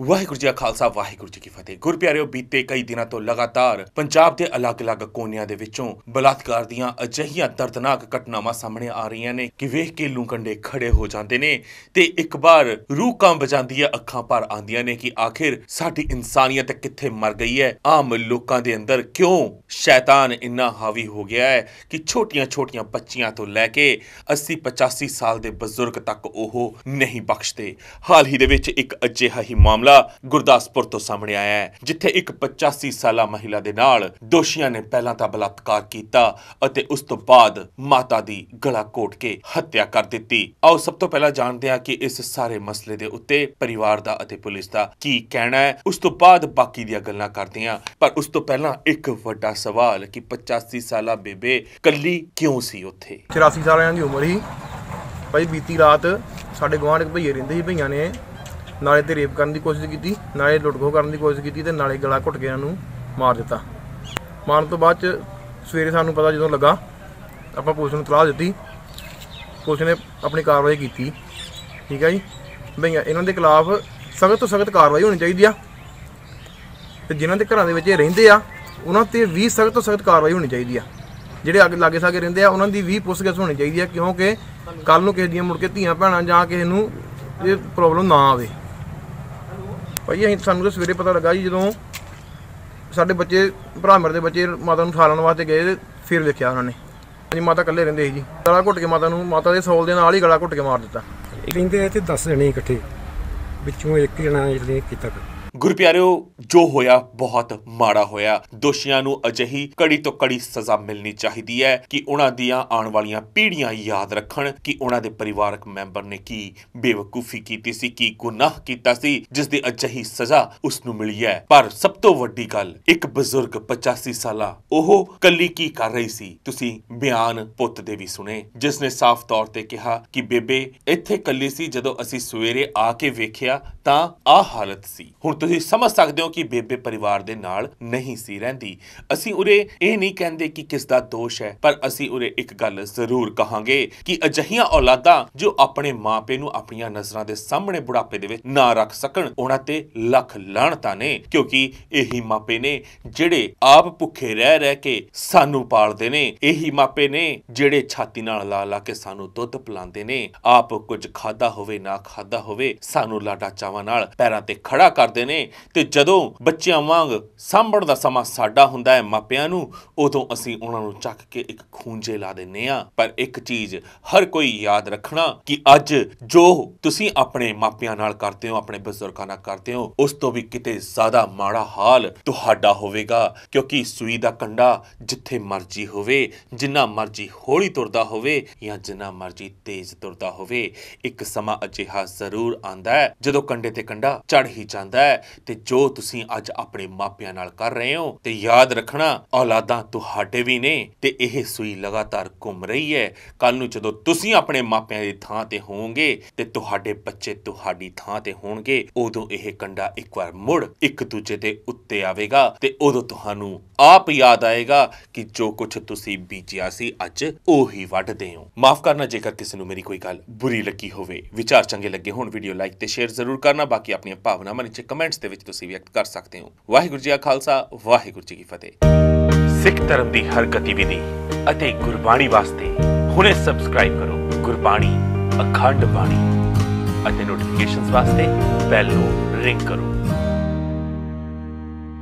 ਵਾਹਿਗੁਰੂ ਜੀ ਕਾ ਖਾਲਸਾ, ਵਾਹਿਗੁਰੂ ਜੀ ਕੀ ਫਤਿਹ। ਗੁਰਪਿਆਰਿਓ, ਬੀਤੇ ਕਈ ਦਿਨਾਂ ਤੋਂ ਲਗਾਤਾਰ ਪੰਜਾਬ ਦੇ ਅਲੱਗ-ਅਲੱਗ ਕੋਨਿਆਂ ਦੇ ਵਿੱਚੋਂ ਬਲਾਤਕਾਰ ਦੀਆਂ ਅਜਿਹੀਆਂ ਦਰਦਨਾਕ ਘਟਨਾਵਾਂ ਸਾਹਮਣੇ ਆ ਰਹੀਆਂ ਨੇ ਕਿ ਵੇਖ ਕੇ ਲੂ ਕੰਡੇ ਖੜੇ ਹੋ ਜਾਂਦੇ ਨੇ ਤੇ ਇੱਕ ਵਾਰ ਰੂਹ ਕੰਬ ਜਾਂਦੀ ਹੈ ਅੱਖਾਂ ਭਰ ਆਉਂਦੀਆਂ ਨੇ ਕਿ ਆਖਿਰ ਸਾਡੀ ਇਨਸਾਨੀਅਤ ਕਿੱਥੇ ਮਰ ਗਈ ਹੈ? ਆਮ ਲੋਕਾਂ ਦੇ ਅੰਦਰ ਕਿਉਂ ਸ਼ੈਤਾਨ ਇੰਨਾ ਹਾਵੀ ਹੋ ਗਿਆ ਹੈ ਕਿ ਛੋਟੀਆਂ-ਛੋਟੀਆਂ ਬੱਚੀਆਂ ਤੋਂ ਲੈ ਕੇ 80-85 ਸਾਲ ਦੇ ਬਜ਼ੁਰਗ ਤੱਕ ਉਹ ਨਹੀਂ ਬਖਸ਼ਦੇ? ਹਾਲ ਹੀ ਦੇ ਵਿੱਚ ਇੱਕ ਅਜਿਹਾ ਹੀ ਮਾਮਲਾ ਗੁਰਦਾਸਪੁਰ ਤੋਂ ਸਾਹਮਣੇ ਆਇਆ ਹੈ, ਜਿੱਥੇ ਇੱਕ 85 ਸਾਲਾ ਮਹਿਲਾ ਦੇ ਨਾਲ ਦੋਸ਼ੀਆਂ ਨੇ ਪਹਿਲਾਂ ਤਾਂ ਬਲਾਤਕਾਰ ਕੀਤਾ ਅਤੇ ਉਸ ਤੋਂ ਬਾਅਦ ਮਾਤਾ ਦੀ ਗਲਾ ਘੋਟ ਕੇ ਹੱਤਿਆ ਕਰ ਦਿੱਤੀ। ਆਓ ਸਭ ਤੋਂ ਪਹਿਲਾਂ ਜਾਣਦੇ ਹਾਂ ਕਿ ਇਸ ਸਾਰੇ ਮਸਲੇ ਦੇ ਉੱਤੇ ਪਰਿਵਾਰ ਦਾ ਅਤੇ ਪੁਲਿਸ ਦਾ ਕੀ ਕਹਿਣਾ ਹੈ। ਉਸ ਤੋਂ ਬਾਅਦ ਬਾਕੀ ਦੀਆਂ ਗੱਲਾਂ ਕਰਦੇ ਹਾਂ, ਪਰ ਉਸ ਤੋਂ ਪਹਿਲਾਂ ਇੱਕ ਵੱਡਾ ਸਵਾਲ ਕਿ 85 ਸਾਲਾ ਬੇਬੇ ਕੱਲੀ ਕਿਉਂ ਸੀ ਉੱਥੇ? 84 ਸਾਲਾਂ ਦੀ ਉਮਰ ਸੀ। ਭਾਈ ਬੀਤੀ ਰਾਤ ਸਾਡੇ ਗੁਆਂਢ ਇੱਕ ਭਈਏ ਰਹਿੰਦੇ ਸੀ, ਭਈਆਂ ਨੇ ਨਾਲੇ ਤੇ ਰੇਪ ਕਰਨ ਦੀ ਕੋਸ਼ਿਸ਼ ਕੀਤੀ, ਨਾਲੇ ਲੁੱਟਖੋ ਕਰਨ ਦੀ ਕੋਸ਼ਿਸ਼ ਕੀਤੀ ਤੇ ਨਾਲੇ ਗਲਾ ਘੁੱਟ ਕੇ ਇਹਨਾਂ ਨੂੰ ਮਾਰ ਦਿੱਤਾ। ਮਾਰਨ ਤੋਂ ਬਾਅਦ ਚ ਸਵੇਰੇ ਸਾਨੂੰ ਪਤਾ ਜਦੋਂ ਲੱਗਾ, ਆਪਾਂ ਪੁਲਿਸ ਨੂੰ ਤਲਾਹ ਦਿੱਤੀ। ਪੁਲਿਸ ਨੇ ਆਪਣੀ ਕਾਰਵਾਈ ਕੀਤੀ। ਠੀਕ ਹੈ ਜੀ? ਭਈਆਂ ਇਹਨਾਂ ਦੇ ਖਿਲਾਫ ਸਖਤ ਤੋਂ ਸਖਤ ਕਾਰਵਾਈ ਹੋਣੀ ਚਾਹੀਦੀ ਆ। ਤੇ ਜਿਨ੍ਹਾਂ ਦੇ ਘਰਾਂ ਦੇ ਵਿੱਚ ਇਹ ਰਹਿੰਦੇ ਆ, ਉਹਨਾਂ ਤੇ ਵੀ ਸਖਤ ਤੋਂ ਸਖਤ ਕਾਰਵਾਈ ਹੋਣੀ ਚਾਹੀਦੀ ਆ। ਜਿਹੜੇ ਅੱਗੇ ਲਾਗੇ ਸਾਗੇ ਰਹਿੰਦੇ ਆ, ਉਹਨਾਂ ਦੀ ਵੀ ਪੁੱਛਗਿੱਛ ਹੋਣੀ ਚਾਹੀਦੀ ਆ, ਕਿਉਂਕਿ ਕੱਲ ਨੂੰ ਕਿਸੇ ਦੀਆਂ ਮੁੜ ਕੇ ਧੀਆਂ ਭੈਣਾਂ ਜਾਂ ਕਿਸੇ ਨੂੰ ਇਹ ਪ੍ਰੋਬਲਮ ਨਾ ਆਵੇ। ਭਾਈ ਅਸੀਂ ਸਾਨੂੰ ਤਾਂ ਸਵੇਰੇ ਪਤਾ ਲੱਗਾ ਜੀ ਜਦੋਂ ਸਾਡੇ ਬੱਚੇ, ਭਰਾ ਮੇਰੇ ਦੇ ਬੱਚੇ ਮਾਤਾ ਨੂੰ ਠਾਲਣ ਵਾਸਤੇ ਗਏ ਫਿਰ ਦੇਖਿਆ ਉਹਨਾਂ ਨੇ। ਜੀ ਮਾਤਾ ਇਕੱਲੇ ਰਹਿੰਦੇ ਸੀ ਜੀ। ਗਲਾ ਘੁੱਟ ਕੇ ਮਾਤਾ ਨੂੰ, ਮਾਤਾ ਦੇ ਸੌਲ ਦੇ ਨਾਲ ਹੀ ਗਲਾ ਘੁੱਟ ਕੇ ਮਾਰ ਦਿੱਤਾ। ਰਹਿੰਦੇ ਆ 10 ਜਣੇ ਇਕੱਠੇ, ਵਿੱਚੋਂ ਇੱਕ ਜਣਾ ਜਿਹਨੇ ਕੀਤਾ ਗੁਰਪਿਆਰਿਓ, ਜੋ ਹੋਇਆ ਬਹੁਤ ਮਾੜਾ ਹੋਇਆ। ਦੋਸ਼ੀਆਂ ਨੂੰ ਅਜਿਹੀ ਕੜੀ ਤੋਂ ਕੜੀ ਸਜ਼ਾ ਮਿਲਣੀ ਚਾਹੀਦੀ ਹੈ ਕਿ ਉਹਨਾਂ ਦੀਆਂ ਆਉਣ ਵਾਲੀਆਂ ਪੀੜ੍ਹੀਆਂ ਯਾਦ ਰੱਖਣ ਕਿ ਉਹਨਾਂ ਦੇ ਪਰਿਵਾਰਕ ਮੈਂਬਰ ਨੇ ਕੀ ਬੇਵਕੂਫੀ ਕੀਤੀ ਸੀ, ਕੀ ਗੁਨਾਹ ਕੀਤਾ ਸੀ, ਜਿਸ ਦੀ ਅਜਿਹੀ ਸਜ਼ਾ ਉਸ ਨੂੰ ਮਿਲੀ ਹੈ। ਪਰ ਸਭ ਤੋਂ ਵੱਡੀ ਗੱਲ, ਇੱਕ ਬਜ਼ੁਰਗ 85 ਸਾਲਾ, ਉਹ ਕੱਲੀ ਕੀ ਕਰ ਰਹੀ ਸੀ? ਤੁਸੀਂ ਬਿਆਨ ਪੁੱਤ ਦੇ ਵੀ ਸੁਣੇ। ਜਿਸ ਨੇ ਸਾਫ਼ ਤੌਰ ਤੇ ਕਿਹਾ ਕਿ ਬੇਬੇ ਇੱਥੇ ਕੱਲੀ ਸੀ, ਜਦੋਂ ਅਸੀਂ ਸਵੇਰੇ ਆ ਕੇ ਵੇਖਿਆ ਤਾਂ ਆਹ ਹਾਲਤ ਸੀ। ਹੁਣ ਤੁਸੀਂ ਸਮਝ ਸਕਦੇ ਹੋ ਕਿ ਬੇਬੇ ਪਰਿਵਾਰ ਦੇ ਨਾਲ ਨਹੀਂ ਸੀ ਰਹਿੰਦੀ। ਅਸੀਂ ਉਰੇ ਇਹ ਨਹੀਂ ਕਹਿੰਦੇ ਕਿ ਕਿਸ ਦਾ ਦੋਸ਼ ਹੈ, ਪਰ ਅਸੀਂ ਉਰੇ ਇੱਕ ਗੱਲ ਜ਼ਰੂਰ ਕਹਾਂਗੇ ਕਿ ਅਜਹੀਆਂ ਔਲਾਦਾਂ ਜੋ ਆਪਣੇ ਮਾਪੇ ਨੂੰ ਆਪਣੀਆਂ ਨਜ਼ਰਾਂ ਦੇ ਸਾਹਮਣੇ ਬੁਢਾਪੇ ਦੇ ਵਿੱਚ ਨਾ ਰੱਖ ਸਕਣ, ਉਹਨਾਂ ਤੇ ਲੱਖ ਲਾਹਣਤਾਂ ਨੇ, ਕਿਉਂਕਿ ਇਹੀ ਮਾਪੇ ਨੇ ਜਿਹੜੇ ਆਪ ਭੁੱਖੇ ਰਹਿ ਰਹਿ ਕੇ ਸਾਨੂੰ ਪਾਲਦੇ ਨੇ। ਇਹੀ ਮਾਪੇ ਨੇ ਜਿਹੜੇ ਛਾਤੀ ਨਾਲ ਲਾ ਲਾ ਕੇ ਸਾਨੂੰ ਦੁੱਧ ਪਿਲਾਉਂਦੇ ਨੇ। ਆਪ ਕੁਝ ਖਾਦਾ ਹੋਵੇ, ਨਾ ਖਾਦਾ ਹੋਵੇ, ਸਾਨੂੰ ਲਾਡਾ ਚਾਵਾਂ ਨਾਲ ਪੈਰਾਂ ਤੇ ਖੜਾ ਕਰਦੇ ਨੇ। ਤੇ ਜਦੋਂ ਬੱਚਿਆਂ ਵਾਂਗ ਸਾਂਭਣ ਦਾ ਸਮਾਂ ਸਾਡਾ ਹੁੰਦਾ ਹੈ ਮਾਪਿਆਂ ਨੂੰ, ਉਦੋਂ ਅਸੀਂ ਉਹਨਾਂ ਨੂੰ ਚੱਕ ਕੇ ਇੱਕ ਖੂੰਜੇ ਲਾ ਦਿੰਨੇ ਆ ਪਰ ਇੱਕ ਚੀਜ਼ ਹਰ ਕੋਈ ਯਾਦ ਰੱਖਣਾ ਕਿ ਅੱਜ ਜੋ ਤੁਸੀਂ ਆਪਣੇ ਮਾਪਿਆਂ ਨਾਲ ਕਰਦੇ ਹੋ, ਆਪਣੇ ਬਜ਼ੁਰਗਾਂ ਨਾਲ ਕਰਦੇ ਹੋ, ਉਸ ਤੋਂ ਵੀ ਕਿਤੇ ਜ਼ਿਆਦਾ ਮਾੜਾ ਹਾਲ ਤੁਹਾਡਾ ਹੋਵੇਗਾ। ਕਿਉਂਕਿ ਸੂਈ ਦਾ ਕੰਡਾ ਜਿੱਥੇ ਮਰਜ਼ੀ ਹੋਵੇ, ਜਿੰਨਾ ਮਰਜ਼ੀ ਹੌਲੀ ਤੁਰਦਾ ਹੋਵੇ ਜਾਂ ਜਿੰਨਾ ਮਰਜ਼ੀ ਤੇਜ਼ ਤੁਰਦਾ ਹੋਵੇ, ਇੱਕ ਸਮਾਂ ਅਜਿਹਾ ਜ਼ਰੂਰ ਆਂਦਾ ਹੈ ਜਦੋਂ ਕੰਡੇ ਤੇ ਕੰਡਾ ਚੜ ਹੀ ਜਾਂਦਾ ਹੈ। ਤੇ ਜੋ ਤੁਸੀਂ ਅੱਜ ਆਪਣੇ ਮਾਪਿਆਂ ਨਾਲ ਕਰ ਰਹੇ ਹੋ ਤੇ ਯਾਦ ਰੱਖਣਾ, ਔਲਾਦਾਂ ਤੁਹਾਡੇ ਵੀ ਨੇ ਤੇ ਇਹ ਸੂਈ ਲਗਾਤਾਰ ਘੁੰਮ ਰਹੀ ਹੈ। ਕੱਲ ਨੂੰ ਜਦੋਂ ਤੁਸੀਂ ਆਪਣੇ ਮਾਪਿਆਂ ਦੀ ਥਾਂ ਤੇ ਹੋਵੋਗੇ ਤੇ ਤੁਹਾਡੇ ਬੱਚੇ ਤੁਹਾਡੀ ਥਾਂ ਤੇ ਹੋਣਗੇ, ਉਦੋਂ ਇਹ ਕੰਡਾ ਇੱਕ ਵਾਰ ਮੁੜ ਇੱਕ ਦੂਜੇ ਦੇ ਉੱਤੇ ਆਵੇਗਾ ਤੇ ਉਦੋਂ ਤੁਹਾਨੂੰ ਆਪ ਯਾਦ ਆਏਗਾ ਕਿ ਜੋ ਕੁਝ ਤੁਸੀਂ ਬੀਜਿਆ ਸੀ, ਅੱਜ ਉਹੀ ਵੱਢਦੇ ਹੋ। ਮਾਫ ਕਰਨਾ, ਜੇਕਰ ਕਿਸੇ ਨੂੰ ਮੇਰੀ ਕੋਈ ਗੱਲ ਬੁਰੀ ਲੱਗੀ ਹੋਵੇ। ਵਿਚਾਰ ਚੰਗੇ ਲੱਗੇ ਹੋਣ, ਵੀਡੀਓ ਲਾਈਕ ਤੇ ਸ਼ੇਅਰ ਜ਼ਰੂਰ ਕਰਨਾ। ਬਾਕੀ ਆਪਣੀਆਂ ਭਾਵਨਾਵਾਂ ਨੀਚੇ ਕਮੈਂਟਸ ਦੇ ਵਿੱਚ ਤੁਸੀਂ ਵਿਅਕਤ ਕਰ ਸਕਦੇ ਹੋ। ਵਾਹਿਗੁਰੂ ਜੀ ਕਾ ਖਾਲਸਾ, ਵਾਹਿਗੁਰੂ ਜੀ ਕੀ ਫਤਿਹ। ਸਿੱਖ ਧਰਮ ਦੀ ਹਰ ਗਤੀਵਿਧੀ ਅਤੇ ਗੁਰਬਾਣੀ ਵਾਸਤੇ ਹੁਣੇ ਸਬਸਕ੍ਰਾਈਬ ਕਰੋ ਗੁਰਬਾਣੀ, ਅਖੰਡ ਬਾਣੀ ਅਤੇ ਨੋਟੀਫਿਕੇਸ਼ਨਸ ਵਾਸਤੇ ਬੈਲ ਨੂੰ ਰਿੰਗ ਕਰੋ।